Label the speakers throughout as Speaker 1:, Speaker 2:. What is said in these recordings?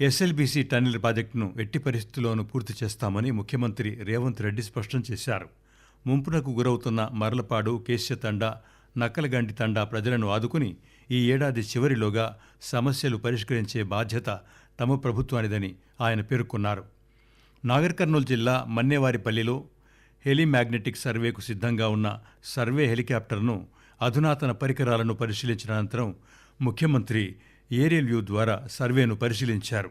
Speaker 1: SLBC tunnel ప్రాజెక్టును ఎట్టి పరిస్థితుల్లోనూ పూర్తి చేస్తామని ముఖ్యమంత్రి రేవంత్ రెడ్డి స్పష్టం చేశారు. ముంపునకు గురవుతున్న మరలపాడు కేశ్యతండ నక్కలగండి తండా ప్రజలను ఆదుకుని ఈ ఏడాది చివరిలోగా సమస్యలు పరిష్కరించే బాధ్యత తమ ప్రభుత్వానిదని ఆయన పేర్కొన్నారు. నాగర్ కర్నూలు జిల్లా మన్నేవారిపల్లిలో హెలిమాగ్నెటిక్ సర్వేకు సిద్ధంగా ఉన్న సర్వే హెలికాప్టర్ను అధునాతన పరికరాలను పరిశీలించిన అనంతరం ముఖ్యమంత్రి ఏరియల్ వ్యూ ద్వారా సర్వేను పరిశీలించారు.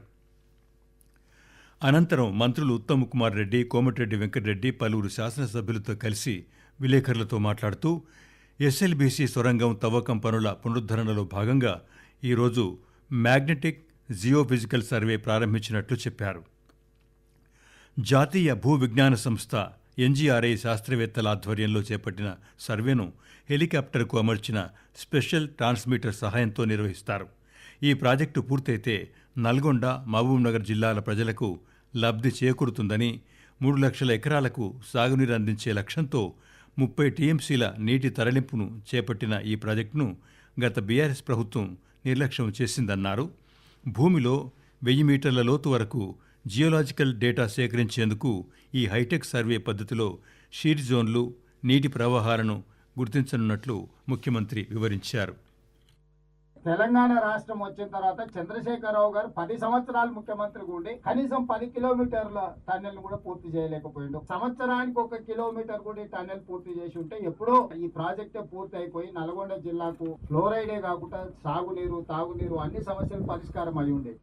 Speaker 1: అనంతరం మంత్రులు ఉత్తమ్ కుమార్ రెడ్డి కోమటిరెడ్డి వెంకటరెడ్డి పలువురు శాసనసభ్యులతో కలిసి విలేకరులతో మాట్లాడుతూ ఎస్ఎల్బీసీ సొరంగం తవ్వకం పనుల పునరుద్ధరణలో భాగంగా ఈరోజు మ్యాగ్నెటిక్ జియోఫిజికల్ సర్వే ప్రారంభించినట్లు చెప్పారు. జాతీయ భూ విజ్ఞాన సంస్థ ఎన్జీఆర్ఐ శాస్త్రవేత్తల ఆధ్వర్యంలో చేపట్టిన సర్వేను హెలికాప్టర్కు అమర్చిన స్పెషల్ ట్రాన్స్మిటర్ సహాయంతో నిర్వహిస్తారు. ఈ ప్రాజెక్టు పూర్తయితే నల్గొండ మహబూబ్నగర్ జిల్లాల ప్రజలకు లబ్ధి చేకూరుతుందని మూడు లక్షల ఎకరాలకు సాగునీరు అందించే లక్ష్యంతో ముప్పై టీఎంసీల నీటి తరలింపును చేపట్టిన ఈ ప్రాజెక్టును గత బీఆర్ఎస్ ప్రభుత్వం నిర్లక్ష్యం చేసిందన్నారు. భూమిలో వెయ్యి మీటర్ల లోతు వరకు జియోలాజికల్ డేటా సేకరించేందుకు ఈ హైటెక్ సర్వే పద్ధతిలో షీర్ జోన్లు నీటి ప్రవాహాలను గుర్తించనున్నట్లు ముఖ్యమంత్రి వివరించారు.
Speaker 2: తెలంగాణ రాష్ట్రం వచ్చిన తర్వాత చంద్రశేఖరరావు గారు పది సంవత్సరాలు ముఖ్యమంత్రిగా ఉండి కనీసం పది కిలోమీటర్ల టన్నెల్ కూడా పూర్తి చేయలేకపోయిండు. సంవత్సరానికి ఒక కిలోమీటర్ కూడా ఈ టన్నెల్ పూర్తి చేసి ఉంటే ఎప్పుడో ఈ ప్రాజెక్టే పూర్తి అయిపోయి నల్గొండ జిల్లాకు ఫ్లోరైడే కాకుండా సాగునీరు తాగునీరు అన్ని సమస్యలు పరిష్కారం అయి ఉండేది